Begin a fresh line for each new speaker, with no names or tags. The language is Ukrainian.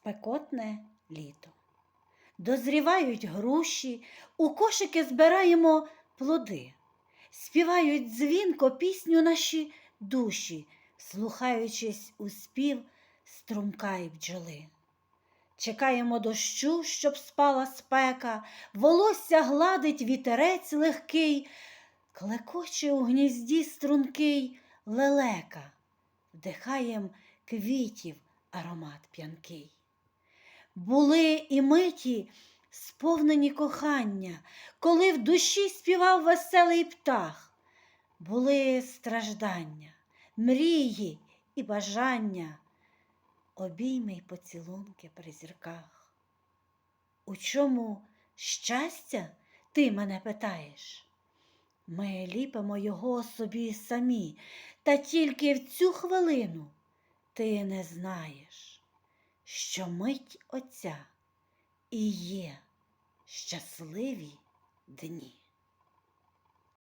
спекотне літо. Дозрівають груші, у кошики збираємо плоди, співають дзвінко пісню наші душі, слухаючись у спів струмка й бджоли. Чекаємо дощу, щоб спала спека, волосся гладить вітерець легкий, клекоче у гнізді стрункий лелека, вдихаєм квітів аромат п'янкий. Були і миті, сповнені кохання, коли в душі співав веселий птах, були страждання, мрії і бажання, обійми й поцілунки при зірках. У чому щастя, ти мене питаєш? Ми ліпимо його собі самі, та тільки в цю хвилину ти не знаєш, що мить Отця і є щасливі дні.